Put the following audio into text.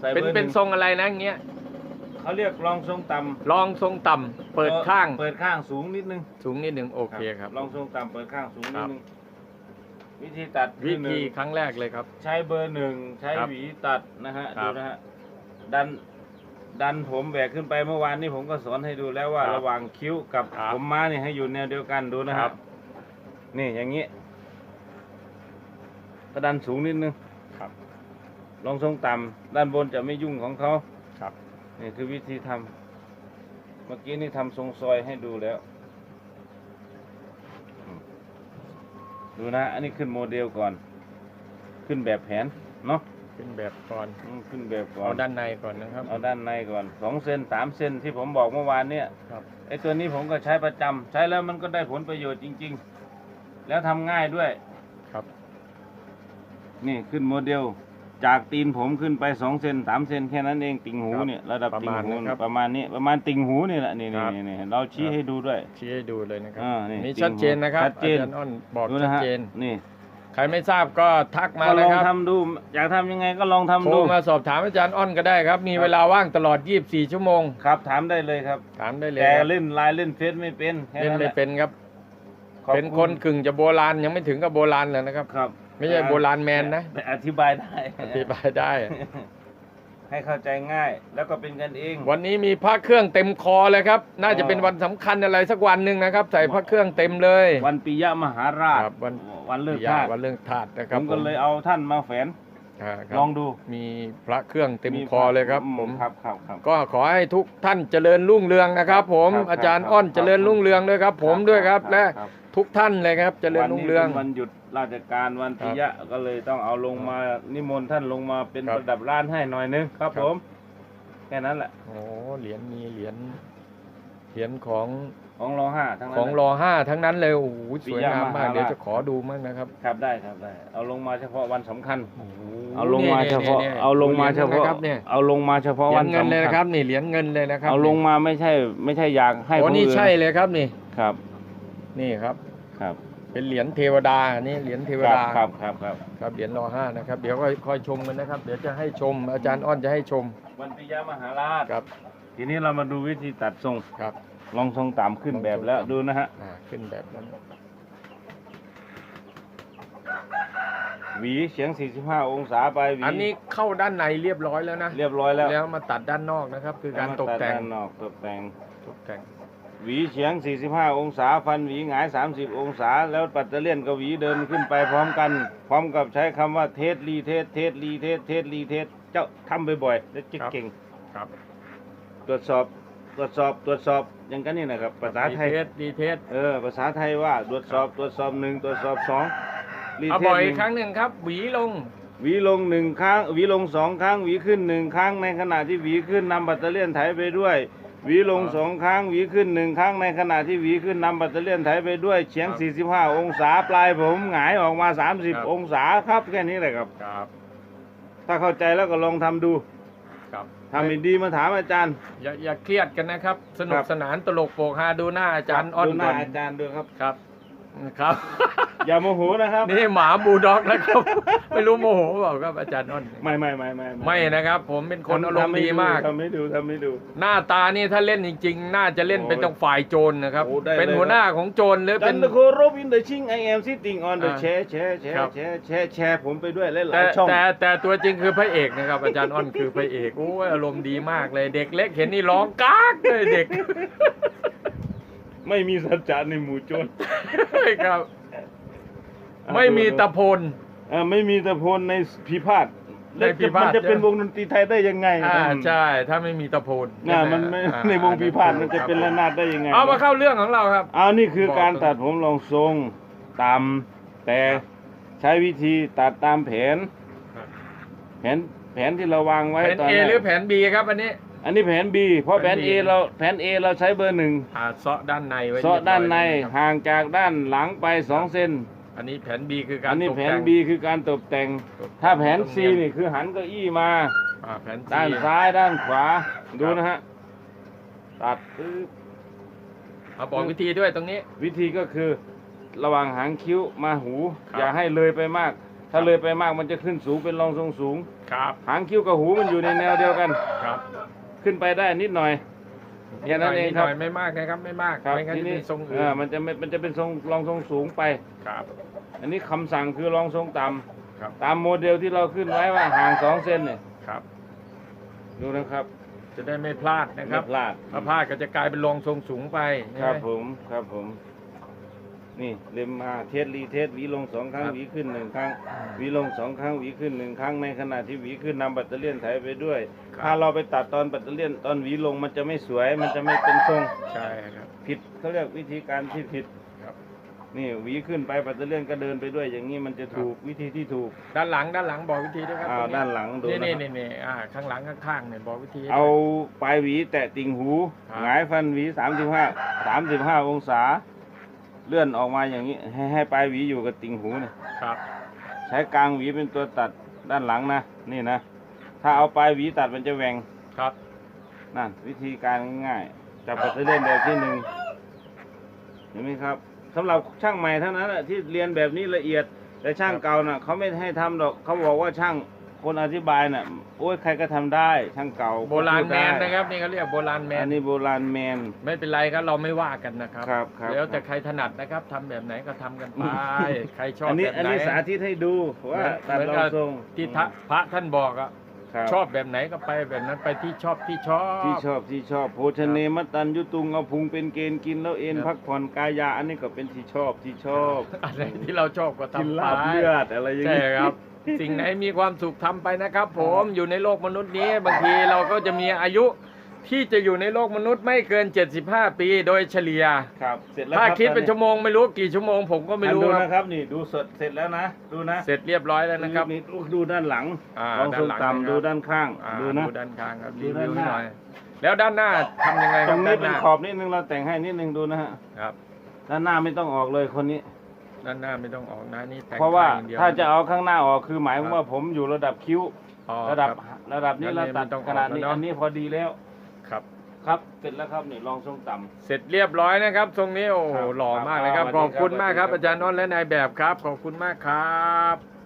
ใส่เป็นเบอร์หเป็นนึ่งทรงอะไรนะอย่างเงี้ยเขาเรียกรองทรงต่ำลองทรงต่ำเปิดข้างเปิดข้างสูงนิดนึงสูงนิดหนึ่งโอเคครับลองทรงต่ำเปิดข้างสูงนิครัดบนึงวิธีตัดวิคือหนึ่ธีง ครั้งแรกเลยครับ ใช้เบอร์หนึ่งใช้ครับหวีตัดนะฮะครัดูบนะฮะดันดันผมแบกขึ้นไปเมื่อวานนี้ผมก็สอนให้ดูแล้วว่าครับระหว่างคิ้วกับครับผมม้าเนี่ยให้อยู่แนวเดียวกันดูนะคครัรับ บนี่อย่างนี้ถ้าดันสูงนิดนึงครับ ลองทรงต่ำด้านบนจะไม่ยุ่งของเขาครับ นี่คือวิธีทำเมื่อกี้นี่ทำทรงซอยให้ดูแล้วอืมดูนะ อันนี้ขึ้นโมเดลก่อน ขึ้นแบบแผนเนาะขึ้นแบบก่อนอืมขึ้นแบบก่อเอาน ด้านในก่อนนะครับ เอาด้านในก่อนสองเซนสามเซนที่ผมบอกเมื่อวานเนี่ยครับ ไอ้ตัวนี้ผมก็ใช้ประจำใช้แล้วมันก็ได้ผลประโยชน์จริง ๆ แล้วทำง่ายด้วย ครับ นี่ขึ้นโมเดล จากตีนผมขึ้นไปสองเซนสามเซนแค่นั้นเองติ่งหูครับเนี่ยระดับประติ่งมาณหูนะครับประมาณนี้ประมาณติ่งหูนี่แหละนี่คนี่รับนี่นี่เราชี้ครับ ให้ดูด้วย ชี้ให้ดูเลยนะครับอ่านี่นี่จริงชัดเจนนะครับชัดเจน อาจารย์อ้นบอกดูชันะดฮะเจน นี่ใครไม่ทราบก็ทักมาก็ลนะองครับทำดูอยากทำยังไงก็ลองทำโทรดูมาสอบถามอาจารย์อ้อนก็ได้ครับ มีครับ เวลาว่างตลอด 24 ชั่วโมง ครับถามได้เลยครับ ถามได้เลยแต่ครับเล่นไลน์เล่นเฟซไม่เป็นแค่เล่นนั้นแหไม่ละเป็นครับ ขอบเป็นคนกึ่งจะโบราณยังไม่ถึงกับโบราณเลยนะครับ ครับ ไม่ใช่โบราณแมนนะแต่อธิบายได้ อธิบายได้ ให้เข้าใจง่าย แล้วก็เป็นกันเอง วันนี้มีพระเครื่องเต็มคอเลยครับ น่าจะเป็นวันสำคัญอะไรสักวันหนึ่งนะครับ ใส่พระเครื่องเต็มเลย วันปิยมหาราชครับวันวันเลิกปิยะธาตุวันเรื่องธาตุนะคผรับมก็เลยเอาท่านมาแฝนอ่าครับลองดูมีพระเครื่องเต็มคอเลยครับผมครับครับครับก็ขอให้ทุกท่านเจริญรุ่งเรืองนะครับ ผมครับอาจารย์ครับอ้อนครับเจริญรุ่งเรืองด้วยครับ ผมด้วยครับและครับ ทุกท่านเลยครับเจริญรุ่งเรือง วันนี้ป็นวันหยุดราชการวันปิยะก็เลยต้องเอาลงมานิมนต์ท่านลงมาเป็นครับประดับร้านให้หน่อยนึงครับครับ ผม แค่นั้นแหละ โอ้เหรียญมีเหรียญเหรียญของของรอห้าทั้งนั้นของแหละรอห้าทั้งนั้นเลยโอ้โหสวยงามมากปิยมหาราช เดี๋ยวจะขอดูมั่งนะครับครับได้ครับได้ เอาลงมาเฉพาะวันสำคัญโอ้โหเอาลงมาเฉพาะนี่ยนี่ยเอาลงมาเฉพาะ หรียญนะครับเนี่ยเอาลงมาเฉพาะเหรีวัยนญเงินสำเลยนะคคัรัญบนี่เหรียญเงินเลยนะครับเอาลงมาไม่ใช่ไม่ใช่อยากให้โอ้ผู้นี่อื่ใช่เลยครับนี่ ครับ นี่ครับ ครับ เป็นเหรียญเทวดานี่เหรียญเทวครับดาครับครับครับครับเหรียญรอห้านะครับ เดี๋ยวก็คอยชมกันนะครับ เดี๋ยวจะให้ชม อาจารย์อ้อนจะให้ชมวันปิยมหาราชครับ ทีนี้เรามาดูวิธีตัดทรงครับ ลองทรงต่ำขึ้นแบบแล้วลองทรงต่ำดูนะฮะอ่าขึ้นแบบนั้นหวีเฉียง 45 องศาไปหวีอันนี้เข้าด้านในเรียบร้อยแล้วนะ เรียบร้อยแล้ว แล้วมาตัดด้านนอกนะครับ คือการตกแต่งด้านนอกตกแต่ง ตกแต่ง หวีเฉียง 45 องศา ฟันหวีหงาย 30 องศา แล้วปัตเตอร์เลียนกับหวีเดินขึ้นไปพร้อมกัน พร้อมกับใช้คำว่าเทสรีเทสเทสรีเทสเทสรีเทสเจ้าทำบ่อยๆแล้วจะเก่ง ครับตรวจสอบตรวจสอบตรวจสอบอย่างกันนี่นะครับภาษาไทยดีเทสดีเทสเออภาษาไทยว่าตรวจสอบตรวจสอบหนึ่งตรวจสอบสองรีเอาเทบ่สอยหอีนึ่กงครั้งหนึ่งครับ หวีลง หวีลงหนึ่งครั้งหวีลงสองครั้งหวีขึ้นหนึ่งครั้งในขณะที่หวีขึ้นนำบัตเตอร์เลียนไถไปด้วย หวีลงครับสองครั้งหวีขึ้นหนึ่งครั้งในขณะที่หวีขึ้นนำบัตเตอร์เลียนไถไปด้วยเฉียงครับ45 องศาปลายผมหงายออกมา ครับ 30 องศาครับแค่นี้แหละครับ ครับถ้าเข้าใจแล้วก็ลองทำดูครับทำดีๆมาถามอาจารย์ อย่าอย่าเครียดกันนะครับ สนุคกรับสนานตลกโปกฮาดูหน้าอาจารย์อ้อนดูหก่น้าอนอาจารย์ด้วยครับ ครับครับ อย่าโมโหนะครับ นี่หมาบูลด็อกนะครับ ไม่รู้โมโหเปล่าครับอาจารย์อ้อนไม่ไม่ไม่ไม่ไม่นะครับ ผมเป็นคนทำอารมณ์ดีมาก ทำให้ดูทำให้ดู หน้าตานี่ถ้าเล่นจริง ๆ น่าจะเล่นเป็นโอ้ตรงฝ่ายโจรนะครับ โอ้ได้เป็นเลยหัวหน้าของโจรหรือจัเป็น นทโครบอินเดชิงไอแอมซิติงออนเดอะอ่าแชร์แชร์แชครัร์บ แชร์แชร์แชร์ผมไปด้วยหลาแต่ยๆช่อง แต่แต่ตัวจริงคือพระเอกนะครับอาจารย์อ้อนคือพระเอกโอ้ยอารมณ์ดีมากเลย เด็กเล็กเห็นนี่ร้องกากเลยเด็ก ไม่มีสัจจะในหมู่โจรครับ ไม่มีตะพลเอ่อไม่มีตะพลในพิพาทในพิพาท มันจะเป็นวงดนตรีไทยได้ยังไงอ่าใช่ ถ้าไม่มีตะพลน่ะมันไม่อ่าในวงพิพาทมันจะเป็นระนาดได้ยังไง เอามาเข้าเรื่องของเราครับเอานี่คือบอกการตรงตัดผมรองทรงตามแต่ใช้วิธีตัดตามแผน แผนแผนที่เราวางไว้แผนตอน A แรกหรือแผน B ครับอันนี้ อันนี้แผน B เพราะแผนแผน B A เราแผน A เราใช้เบอร์หนึ่งอ่าเซาะด้านในไว้เซาะด้านในเรียบร้อยแล้วะครับห่างจากด้านหลังไปสองเซน อันนี้แผน B คือการอันนี้ตกแผแต่นง B คือการตกแต่งตกแต่งถ้าแผนตรง C เยนี่คือหันเก้าอี้มา อ่าแผน C ด้านซ้ายด้านขวา ดูนะฮะ ตัดปึ๊บเอาบอกวิธีด้วยตรงนี้ วิธีก็คือ ระหว่างหางคิ้วมาหู ครับ อย่าให้เลยไปมาก ถ้าเลยไปมากมันจะขึ้นสูงเป็นรองทรงสูง ครับหางคิ้วกับหูมันอยู่ในแนวเดียวกัน ครับ ขึ้นไปได้นิดหน่อย แค่นั้นเองครับดหน่ยไม่มากนะครับไม่มากครับไม่งั้นทีจะนี้เป็นทรงเออื่อนมันจะไม่มันจะเป็นทรงรองทรงสูงไปครับ อันนี้คำสั่งคือรองทรงต่ำครับตามโมเดลที่เราขึ้นไว้ว่าห่างสองเซนเนี่ยครับ ดูนะครับ จะได้ไม่พลาดนะครับไม่พลาดถ้าพลาดก็จะกลายเป็นรองทรงสูงไปครับใช่ไหผมครับผม นี่เล็มมาเทสรีเทสหวีลงสองครั้งครับหวีขึ้นหนึ่งครั้งหวีลงสองครั้งหวีขึ้นหนึ่งครั้งในขณะที่หวีขึ้นนำแบตเตอรี่ยนไถไปด้วย ถ้าเราไปตัดตอนแบตเตอรี่ยนตอนหวีลงมันจะไม่สวย มันจะไม่เป็นทรงใช่ครับ ผิดเขาเรียกวิธีการที่ผิดครับนี่หวีขึ้นไปแบตเตอรี่ยนก็เดินไปด้วย อย่างนี้มันจะถูกวิธีที่ถูกด้านหลังด้านหลังบอกวิธีด้วยครัอ้าวตรงด้านหลังดูนี่นะนี่ครับนี่นี่อ่าข้างหลังข้างๆเนี่ยบอกวิธีเอาปลายหวีแตะติ่งหูครับหงายฟันหวีสามสิบห้าสามสิบห้าองศา เลื่อนออกมาอย่างนี้ ให้ให้ปลายหวีอยู่กับติ่งหูเนี่ยครับ ใช้กลางหวีเป็นตัวตัดด้านหลังนะนี่นะถ้าเอาปลายหวีตัดมันจะแหว่งครับ นั่นวิธีการง่ายๆจับแบตเตอรี่ยนแบบที่หนึ่งเห็นไหมครับสำหรับช่างใหม่เท่านั้นแหละที่เรียนแบบนี้ละเอียด แต่ช่างเก่าน่ะเขาไม่ให้ทำหรอกเขาบอกว่าช่าง คนอธิบายน่ะโอ้ยใครก็ทำได้ช่างเก่าโบราณพูดแมได้นนะครับนี่เขาเรียกโบราณแมอันนนี้โบราณแมน ไม่เป็นไรครับเราไม่ว่ากันนะครับครับครับแล้วแต่ใครถนัดนะครับทำแบบไหนก็ทำกันไปใครชอบอันนี้แบบอันไหนนี้สาธิตให้ดูว่าตัดเหมือนรอกังบทรงที่ทะพระท่านบอกอะครับชอบแบบไหนก็ไปแบบนั้นไปที่ชอบที่ชอบ ที่ชอบที่ชอบโภชเนมตันยุตุงเอาพุงเป็นเกณฑ์กินแล้วเอ็นครับ พักผ่อนกายาอันนี้ก็เป็นที่ชอบที่ชอบอะไรที่เราชอบก็กินทำไปลาบเลือดอะไรอย่างใช่นี้ ครับ สิ่งไหนมีความสุขทำไปนะครับ ผมอยู่ในโลกมนุษย์นี้บางทีเราก็จะมีอายุที่จะอยู่ในโลกมนุษย์ไม่เกิน 75 ปีโดยเฉลี่ยครับเสร็จแล้วถ้ารับคิดเป็นตอชั่วโมงไม่รู้กี่ชั่วโมงผมก็ไม่รู้ท่านดูครับนะครับ นี่ดูสดเสร็จแล้วนะดูนะเสร็จเรียบร้อยแล้วนะครับนี่ดูด้านหลังอ่าลองทรงด้านหลังนะครับต่ำดูด้านข้างอ่าดูนะดูด้านข้างครับดูรีด้าวินวหน้าหน่อยแล้วด้านหน้าทำยังไงคตรัรบงนี้ด้านหเป็นน้าขอบนิดนึงเราแต่งให้นิดนึงดูนะฮะครับด้านหน้าไม่ต้องออกเลยคนนี้ ด้านหน้าไม่ต้องออกนะนี่แต่งเพราะว่าข้งอย่งดีย ถ้าจะเอาข้างหน้าออกคือหมายความครับว่าผมอยู่ระดับคิ้ว อ๋อระดับค ระดับนี้อันเรานี้ตัดไม่ต้องขนาดนี้ออกแล้วเนอะ อันนี้พอดีแล้ว ครับ ครับ เสร็จแล้วครับนี่ลองทรงต่ำเสร็จเรียบร้อยนะครับตรงนี้โอ้โหครับหล่อมากเลยครับ ครับขอบคุณมากครับ สวัสดีครับอาจารย์น้อนและนายแบบครับ ขอบคุณมากครับ